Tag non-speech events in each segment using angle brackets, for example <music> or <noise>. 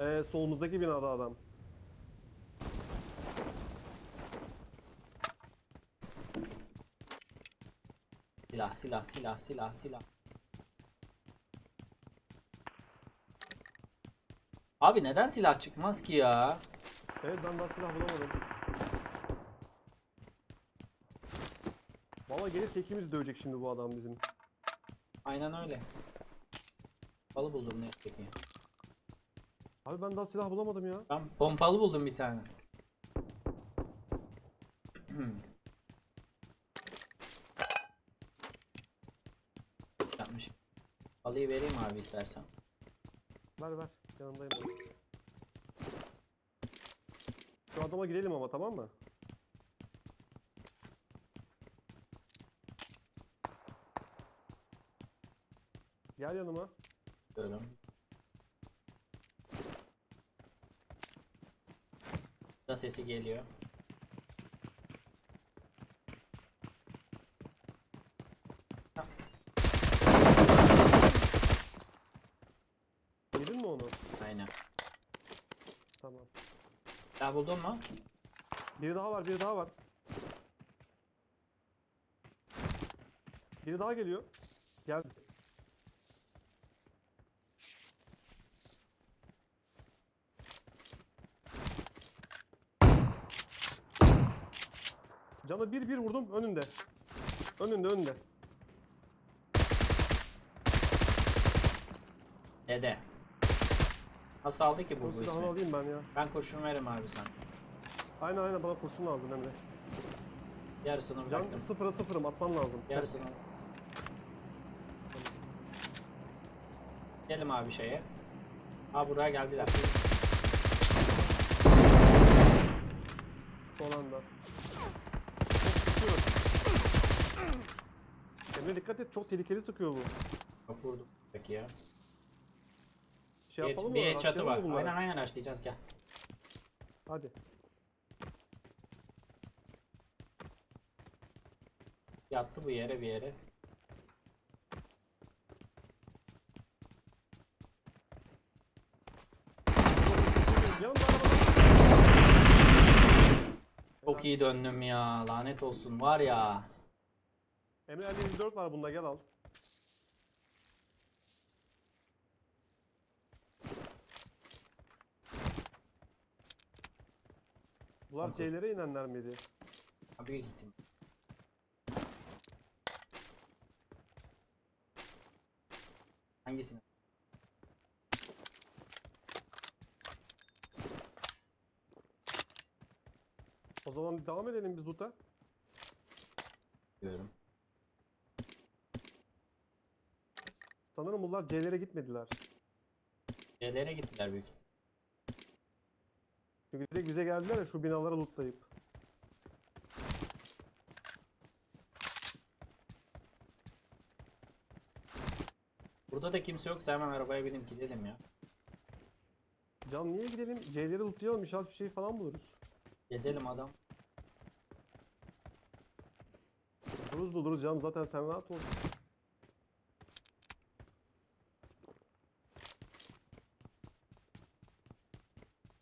Ee, solumuzdaki binada adam. Silah silah silah silah silah. Abi neden silah çıkmaz ki ya? Evet ben daha silah bulamadım. Valla gelirse ikimiz dövecek şimdi bu adam bizim. Aynen öyle. Balı buldum ne peki? Abi ben daha silah bulamadım ya. Ben pompalı buldum bir tane. Yapmış. Balıyı vereyim abi istersen. Ver ver. Yanındayım. Şu adama gidelim ama tamam mı? Gel yanıma. Diyorum. Da sesi geliyor. Yedin mi onu? Aynen. Tamam. Ya buldun mu? Biri daha var, biri daha var. Biri daha geliyor. Geldi. Canı bir bir vurdum önünde. Önünde önünde. Dede. Nasıl aldı ki bu Bu silahını ismi? alayım ben ya. Ben kurşun veririm abi sen. Aynen aynen bana kurşun lazım Emre. Yarısını Can bıraktım. sıfıra sıfırım atman lazım. Yarısını. Gelim abi şeye. Ha buraya geldiler. Son anda. Sıkıyor. Emre dikkat et çok tehlikeli sıkıyor bu. Çok vurdum. Peki ya. Şey Bir, yapalım mı? bir çatı Rastlayalım var. mı bunları? Aynen aynen açlayacağız gel. Hadi. Yattı bu yere bir yere. Yanımda araba. Çok iyi döndüm ya. Lanet olsun var ya. Emre 54 var bunda gel al. Bunlar Dokuz. C'lere inenler miydi? Abi gittim. Hangisini? O zaman devam edelim biz loot'a. Diyorum. Sanırım bunlar C'lere gitmediler. Yerlere gittiler büyük. Çünkü direkt bize geldiler ya şu binaları lootlayıp. Burada da kimse yoksa hemen arabaya binip gidelim ya. Can niye gidelim? C'leri lootlayalım inşallah bir şey falan buluruz. Gezelim adam. Buluruz buluruz canım zaten sen rahat ol.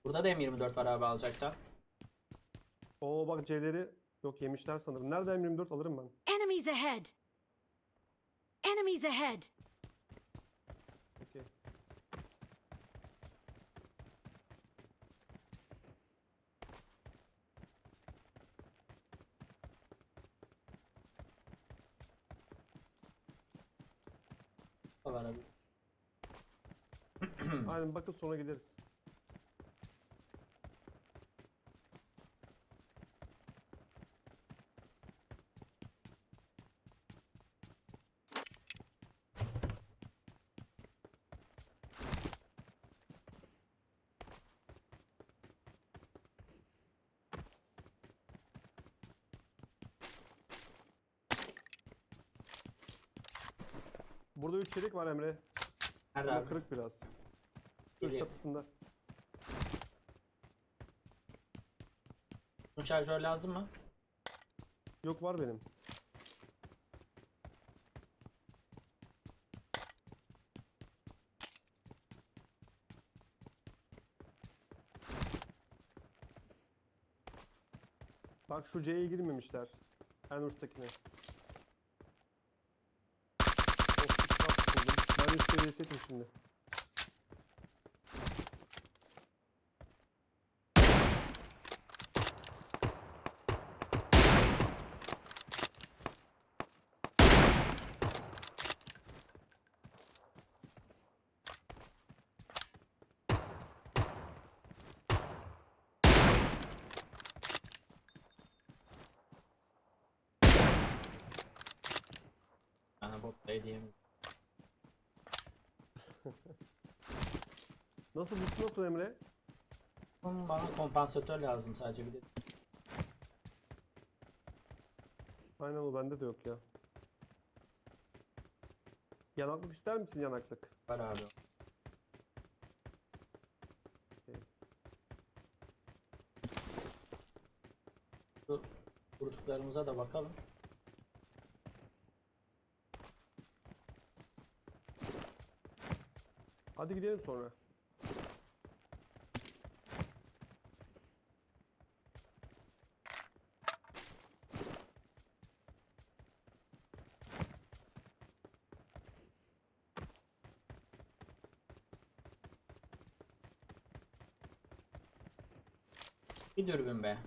Burada da M24 var abi alacaksan. Oo bak C'leri yok yemişler sanırım. Nerede M24 alırım ben. Enemies ahead! Enemies ahead! Okey. Da var abi. Aynen bakın sonra gideriz. kişilik var Emre. Nerede abi? kırık biraz. Üst Geliyor. Bu şarjör lazım mı? Yok var benim. Bak şu C'ye girmemişler. En uçtakine. Buldum. Ben üstte resetim şimdi. Yani bot da diyeyim. Nasıl bu nasıl Emre? Bana kompansatör lazım sadece bir de. Aynen o bende de yok ya. Yanaklık ister misin yanaklık? Var abi. Şu vurduklarımıza da bakalım. Hadi gidelim sonra. Bir dürbün be.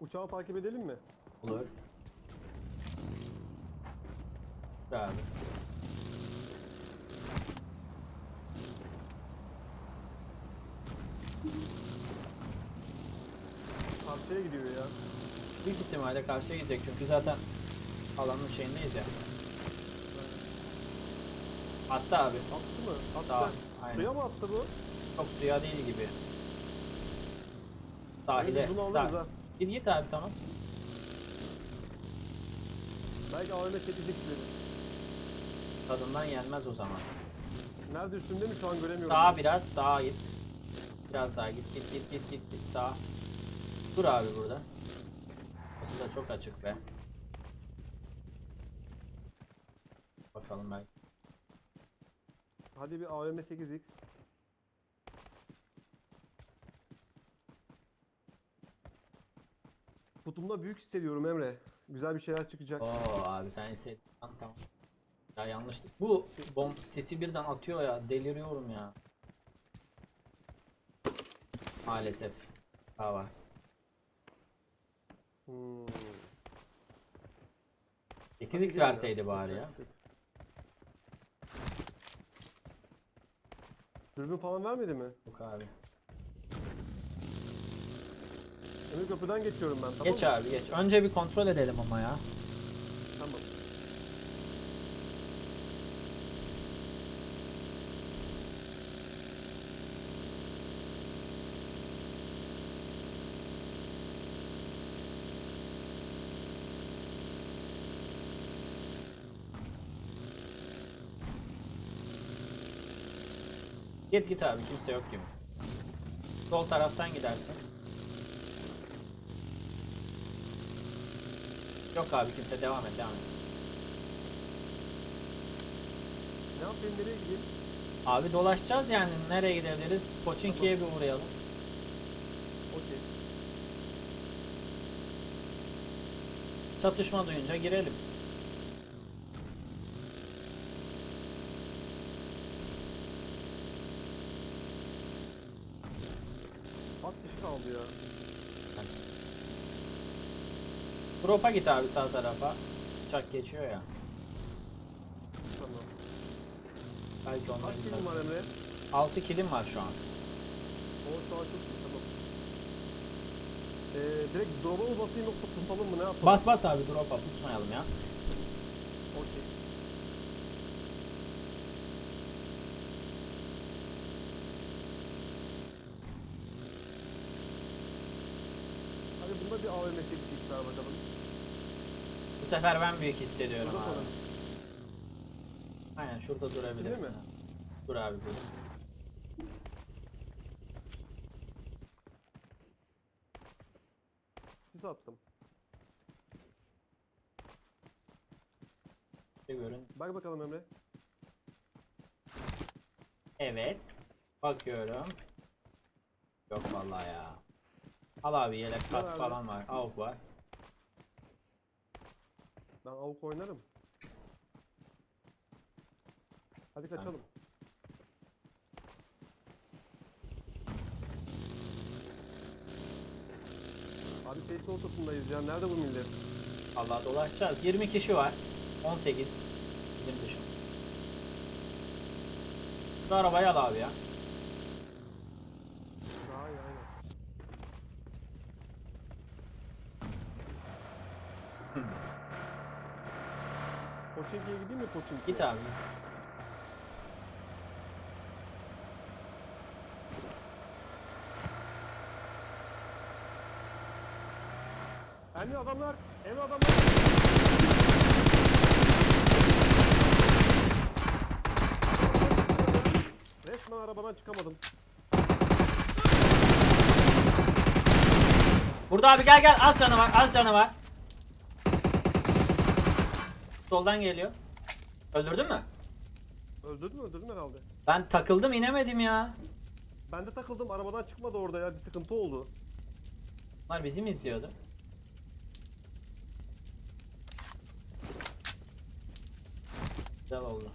Uçağı takip edelim mi? Olur. Abi. Karşıya gidiyor ya. Büyük ihtimalle karşıya gidecek çünkü zaten alanın şeyindeyiz ya. Attı abi. Attı mı? Attı. Tamam, aynen. Suya mı attı bu? Çok suya değil gibi. Sahile. Biz bunu alırız Sah ha. git git abi tamam. Belki AVM çekecek bizi. Tadından yenmez o zaman. Nerede üstünde mi şu an göremiyorum. Sağa biraz sağa git. Biraz daha git git git git git git sağa. Dur abi burada. Burası da çok açık be. Bakalım belki. Hadi bir AVM 8X. Kutumda büyük hissediyorum Emre. Güzel bir şeyler çıkacak. Oo abi sen hissettin tamam. tamam. Ya yanlışlık. Bu bom sisi birden atıyor ya deliriyorum ya. Maalesef. Daha var. Hmm. 8x verseydi bari ya. Dürbün falan vermedi mi? Yok abi. Emre köprüden geçiyorum ben tamam Geç mı? abi geç. Önce bir kontrol edelim ama ya. Git git abi kimse yok gibi. Sol taraftan gidersin. Yok abi kimse devam et devam et. Ne yapayım nereye gideyim? Abi dolaşacağız yani nereye gidebiliriz? Poçinki'ye bir uğrayalım. Okey. Çatışma duyunca girelim. Ya. Drop'a git abi sağ tarafa. Uçak geçiyor ya. Tamam. Belki onlar Kaç kilim var Emre? 6 kilim var şu an. O an çok iyi tamam. Ee, direkt drop'a mı basayım yoksa tutalım mı ne yapalım? Bas bas abi drop'a pusmayalım ya. Okey. Hadi bunda bir AVM 8 ver bakalım. Bu sefer ben büyük hissediyorum Burada abi. kalın. Aynen şurada durabilirsin. mi? abi. Dur abi dur. Sis attım. Bir görün. Bak bakalım Emre. Evet. Bakıyorum. Yok vallahi ya. Al abi yelek kask falan var. Avuk var. Ben avuk oynarım. Hadi kaçalım. Abi tehdit ortasındayız ya. Nerede bu millet? Allah dolaşacağız. 20 kişi var. 18 bizim dışım. Şu arabayı al abi ya. Daha iyi aynen. Poçinki'ye gideyim mi Poçinki'ye? Git abi. Emre adamlar! Emre adamlar! Resmen arabadan çıkamadım. Burada abi gel gel az canı var az canı var. Soldan geliyor. Öldürdün mü? Öldürdün mü? Öldürdün herhalde. Ben takıldım inemedim ya. Ben de takıldım. Arabadan çıkmadı orada ya. Bir sıkıntı oldu. Bunlar bizi mi izliyordu? Güzel oldu.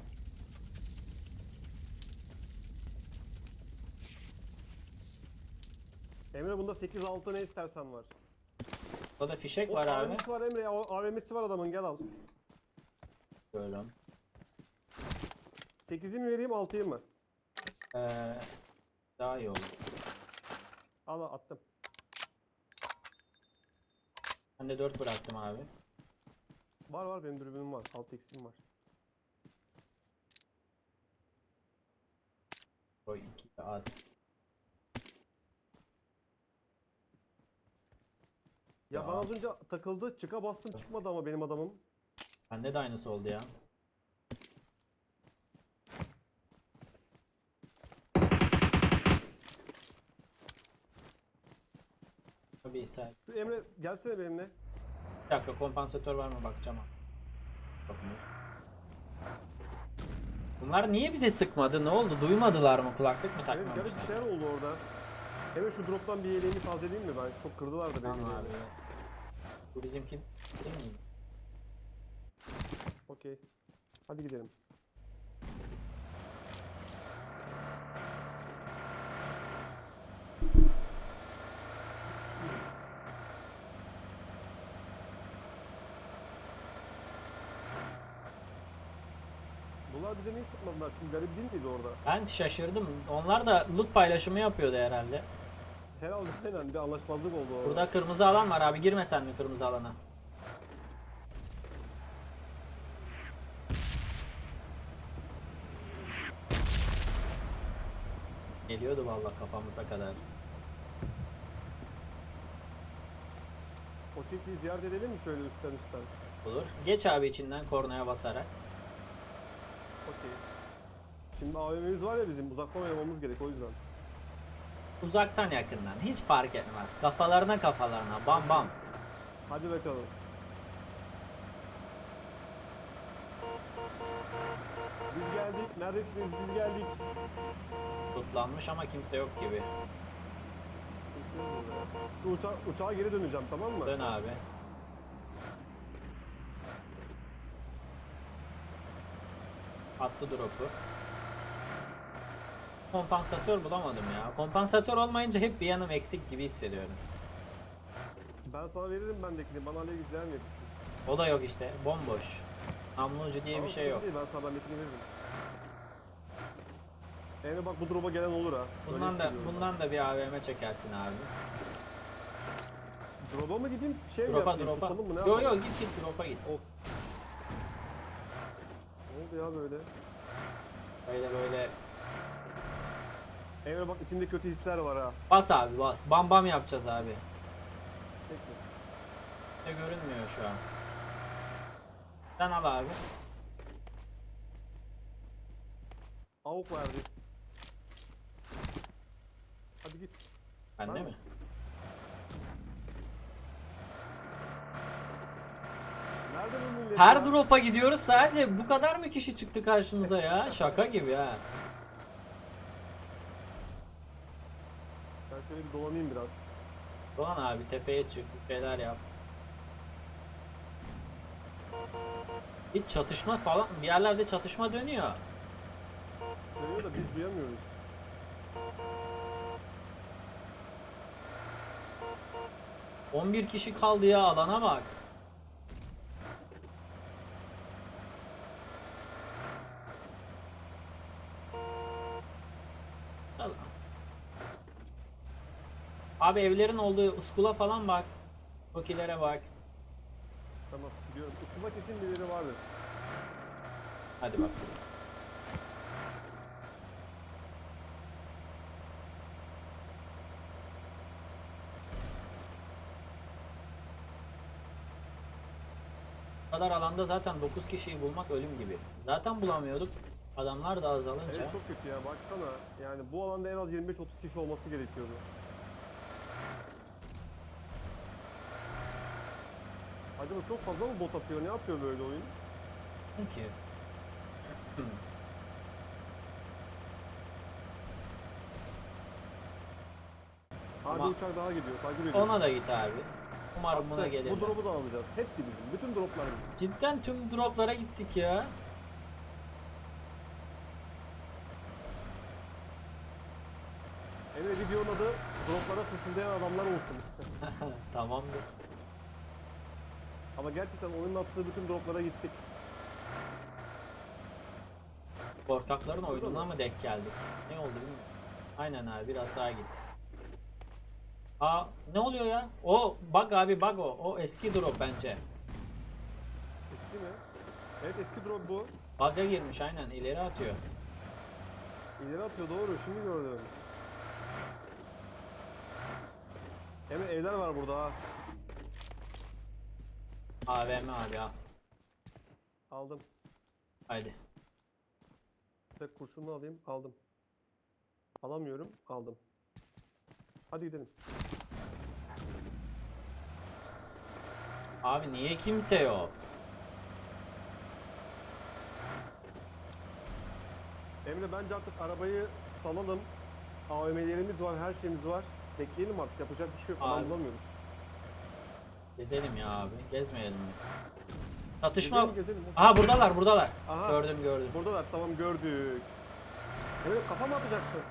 Emre bunda 8-6 ne istersen var. Burada fişek O var abi. AVM'si var Emre ya. O AVM'si var adamın gel al. Böyle. 8'i mi vereyim 6'yı mı? Ee, daha iyi olur. Al attım. Ben de 4 bıraktım abi. Var var benim dürbünüm var. 6x'im var. O 2 de at. Ya, Ya. ben az önce takıldı. Çıka bastım çıkmadı ama benim adamım. Bende de aynısı oldu ya. Tabii sen. Şu Emre gelsene benimle. Bir dakika kompansatör var mı bakacağım. ha. Bakmıyor. Bunlar niye bize sıkmadı? Ne oldu? Duymadılar mı? Kulaklık mı Evet garip takmamışlar? şeyler oldu orada. Emre şu droptan bir yeleğimi tazeleyeyim mi ben? Çok kırdılar da benim Tamam abi. Bu bizimki değil mi? Okey. Hadi gidelim. Bunlar bize niye sıkmadılar? Çünkü garip değil miydi orada? Ben şaşırdım. Onlar da loot paylaşımı yapıyordu herhalde. Herhalde aynen bir anlaşmazlık oldu orada. Burada kırmızı alan var abi. Girme sen mi kırmızı alana? Geliyordu vallahi kafamıza kadar. O çiftliği ziyaret edelim mi şöyle üstten üstten? Olur. Geç abi içinden kornaya basarak. Okey. Şimdi AVM'miz var ya bizim uzaktan oynamamız gerek o yüzden. Uzaktan yakından. Hiç fark etmez. Kafalarına kafalarına. Bam bam. Hadi bakalım. Biz geldik. Neredesiniz? Biz geldik. Tutlanmış ama kimse yok gibi. Şu uça uçağa geri döneceğim tamam mı? Dön abi. Attı drop'u. Kompansatör bulamadım ya. Kompansatör olmayınca hep bir yanım eksik gibi hissediyorum. Ben sana veririm bendekini. Bana alev izleyen verirsin. O da yok işte. Bomboş. Namlu ucu diye Ama bir şey yok. Değil, ben sana bendekini veririm. Emre bak bu drop'a gelen olur ha. Bundan da hissediyorum bundan da bir AVM çekersin abi. Drop'a mı gideyim? Şey mi Drop'a yapayım? drop'a. Tutalım mı? Ne Yo yo git git drop'a git. Of. Ne oldu ya böyle? Böyle böyle. Emre bak içimde kötü hisler var ha. Bas abi bas. Bam bam yapacağız abi. Peki. Ne görünmüyor şu an. Sen al abi. Avuk verdi. Hadi git. Anne mi? Nerede bu millet? Her ya? drop'a gidiyoruz sadece bu kadar mı kişi çıktı karşımıza ya? Şaka gibi ha. Ben şöyle bir dolanayım biraz. Doğan abi tepeye çık, bir yap. Hiç çatışma falan, bir yerlerde çatışma dönüyor. Dönüyor da biz duyamıyoruz. 11 kişi kaldı ya alana bak. Al. Abi evlerin olduğu uskula falan bak. Tokilere bak. Tamam gidiyorum. Üstüme kesin birileri vardır. Hadi bak. Kadar alanda zaten 9 kişiyi bulmak ölüm gibi. Zaten bulamıyorduk. Adamlar da azalınca. Evet çok kötü ya baksana. Yani bu alanda en az 25-30 kişi olması gerekiyordu. Acaba çok fazla mı bot atıyor? Ne yapıyor böyle oyun? Ki. Abi Ama- uçak daha gidiyor. Takip ediyor. Ona da git abi. Attık. gelir. Bu drop'u da alacağız. Hepsi bizim. Bütün droplar bizim. Cidden tüm droplara gittik ya. Emre videonun adı droplara fısıldayan adamlar olsun. <laughs> Tamamdır. Ama gerçekten oyunun attığı bütün droplara gittik. Korkakların oyununa mı? denk geldik? Ne oldu bilmiyorum. Aynen abi biraz daha git. Aa ne oluyor ya? O bug abi bug o. O eski drop bence. Eski mi? Evet eski drop bu. Bug'a girmiş aynen ileri atıyor. İleri atıyor doğru şimdi gördüm. Emre evler var burada ha. AVM abi ya. Aldım. Haydi. Tek kurşunu alayım. Aldım. Alamıyorum. Aldım. Hadi gidelim. Abi niye kimse yok? Emre bence artık arabayı salalım. AVM'lerimiz var, her şeyimiz var. Bekleyelim artık. Yapacak bir şey yok. Adam Abi. bulamıyoruz. Gezelim ya abi. Gezmeyelim mi? Çatışma. Gezelim, gezelim. Aha buradalar buradalar. Aha. Gördüm gördüm. Buradalar. Tamam gördük. Emre kafa mı atacaksın?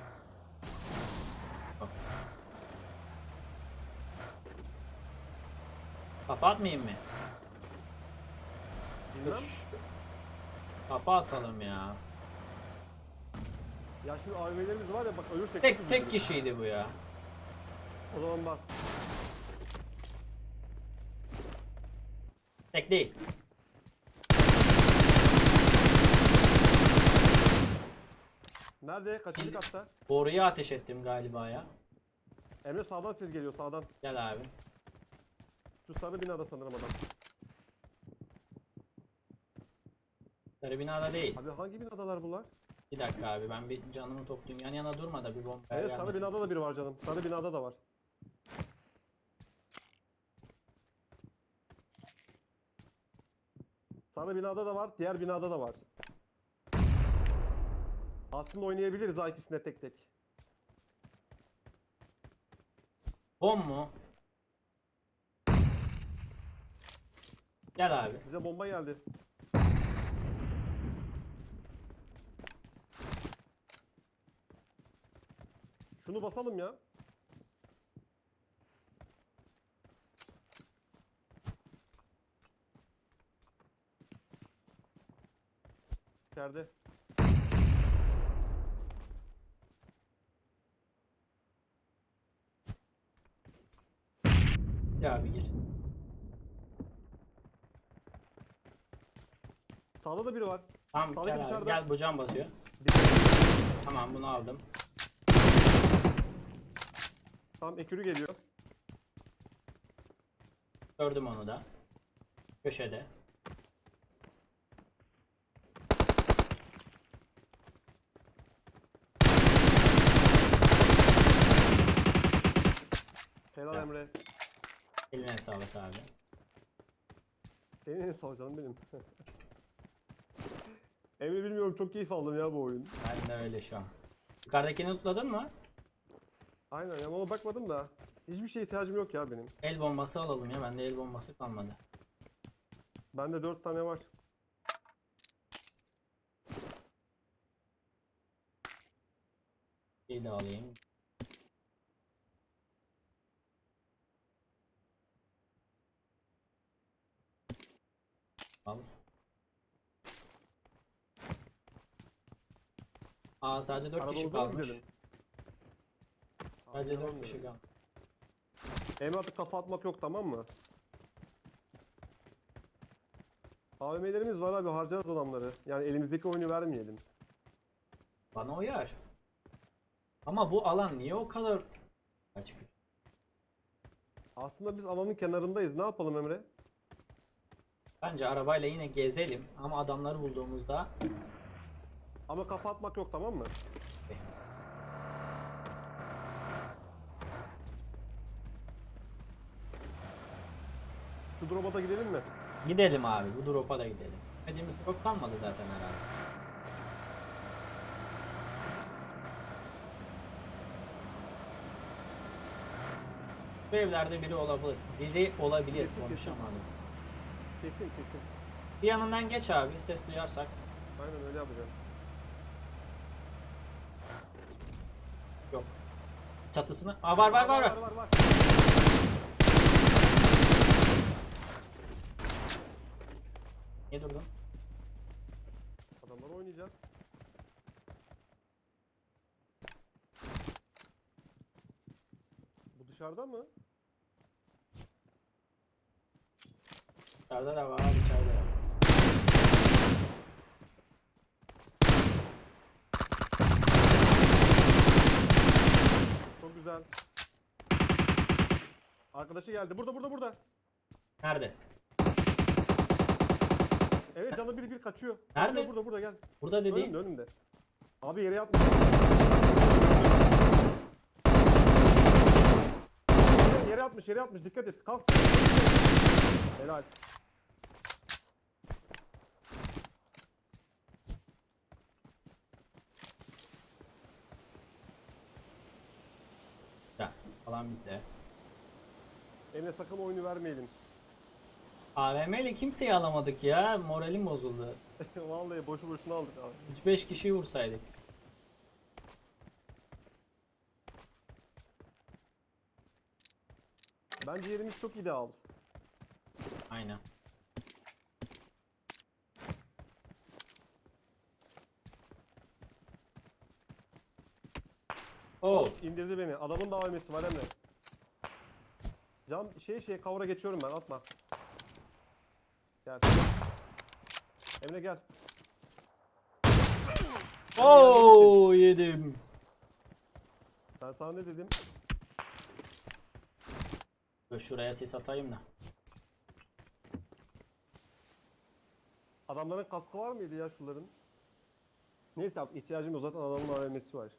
Kafa atmayayım mı? Bilmem. Dur. Kafa atalım ya. Ya şimdi AVM'lerimiz var ya bak ölürsek Tek tek kişiydi bu ya. O zaman bas. Tek değil. Nerede? Kaçıncı katta? Boruya ateş ettim galiba ya. Emre sağdan ses geliyor sağdan. Gel abi. Şu sarı binada sanırım adam. Sarı binada değil. Abi hangi binadalar bunlar? Bir dakika abi ben bir canımı toplayayım. Yan yana durma da bir bomba Evet sarı binada da biri var canım. Sarı binada da var. Sarı binada da var, diğer binada da var. Aslında oynayabiliriz ha ikisine tek tek. Bom mu? Gel abi. Bize bomba geldi. Şunu basalım ya. İçeride. Gel abi gir. Sağda da biri var. Tamam Sağdaki gel abi. dışarıda. Gel bu can basıyor. Bir- Tamam bunu aldım. Tamam ekürü geliyor. Gördüm onu da. Köşede. Helal Ya. Emre. Eline sağlık abi. Senin en sağ canım benim. <laughs> Emre bilmiyorum çok keyif aldım ya bu oyun. Ben de öyle şu an. Yukarıdakini tutladın mı? Aynen yani ona bakmadım da. Hiçbir şeye ihtiyacım yok ya benim. El bombası alalım ya. Bende el bombası kalmadı. Bende 4 tane var. Bir de alayım. Al. Aa sadece 4 kişi mı kalmış. gidelim? Sadece Abi, 4 devam kişi kalmış. Emrah'ta kafa atmak yok tamam mı? AVM'lerimiz var abi harcarız adamları. Yani elimizdeki oyunu vermeyelim. Bana uyar. Ama bu alan niye o kadar açık? Aslında biz alanın kenarındayız. Ne yapalım Emre? Bence arabayla yine gezelim ama adamları bulduğumuzda Ama kafa atmak yok tamam mı? Şu drop'a da gidelim mi? gidelim abi bu drop'a da gidelim. Gitmediğimiz drop kalmadı zaten herhalde. Bu evlerde biri olabilir. Biri olabilir. Kesin. Konuşamadım. Kesin kesin. Bir yanından geç abi ses duyarsak. Aynen öyle yapacağım. Yok. Çatısını. Aa var var var. var. Niye durdun? Adamlar oynayacağız. Bu dışarıda mı? İçeride de var içeride de. Çok güzel. Arkadaşı geldi. Burada burada burada. Nerede? Evet canı bir bir kaçıyor. Nerede? Kaçıyor, Burada burada gel. Burada dediğin. Önümde önümde. Abi yere yatmış. Yere yatmış yere yatmış dikkat et. Kalk. Helal. Ya, falan bizde. Emre sakın oyunu vermeyelim. AVM ile kimseyi alamadık ya. Moralim bozuldu. <laughs> Vallahi boşu boşuna aldık abi. 3-5 kişiyi vursaydık. Bence yerimiz çok ideal. Aynen. Oh, İndirdi beni. Adamın da AVM'si var Emre. Cam şey şey kavura geçiyorum ben atma. Gel. Emre gel. oh yedim. Ben sana ne dedim? Dur şuraya ses atayım da. Adamların kaskı var mıydı ya şunların? Neyse abi ihtiyacım yok zaten adamın AVM'si var.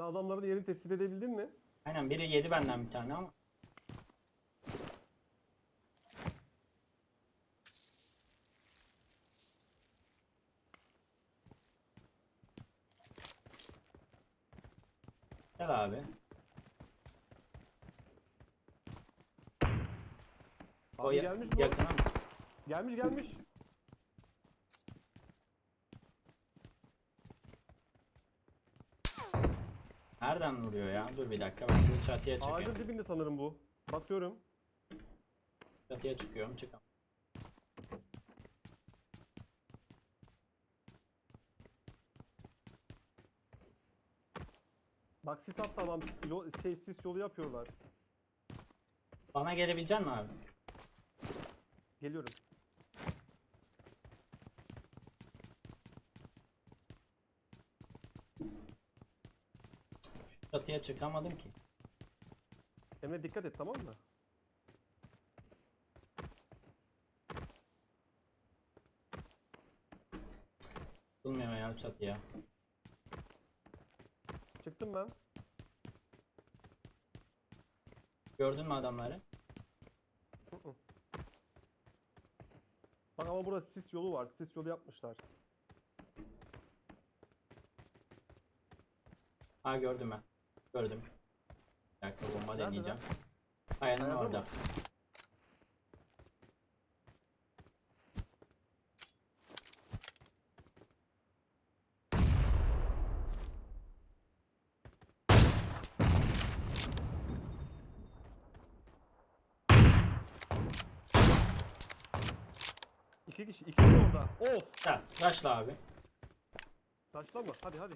Sen adamların yerini tespit edebildin mi? Aynen biri yedi benden bir tane ama. Gel abi. O Abi ya- gelmiş mi? o? yakına mı? Gelmiş gelmiş. Nereden vuruyor ya? Dur bir dakika ben bu çatıya Ağacın çıkıyorum. dibinde sanırım bu. Bakıyorum. Çatıya çıkıyorum çıkam. Bak sis attı adam. Yol, şey, sis yolu yapıyorlar. Bana gelebilecek mi abi? Geliyorum. Çatıya çıkamadım ki. Emre dikkat et tamam mı? Bulmuyor ya çatıya. Çıktım ben. Gördün mü adamları? Bak ama burada sis yolu var. Sis yolu yapmışlar. Ha gördüm ben. Gördüm. Bir dakika bomba Nerede deneyeceğim. Kayanın Kayada mı? orada. İki kişi, iki kişi orada. Of! Gel, rushla abi. Taşla mı? Hadi hadi.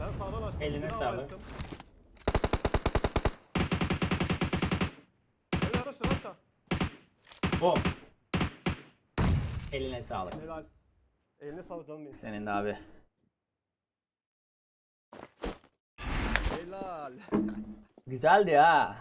Ben sağdan açtım. Eline sağlık. Bom. Eline sağlık. Helal. Eline sağlık canım benim. Senin de abi. Helal. Güzeldi ha.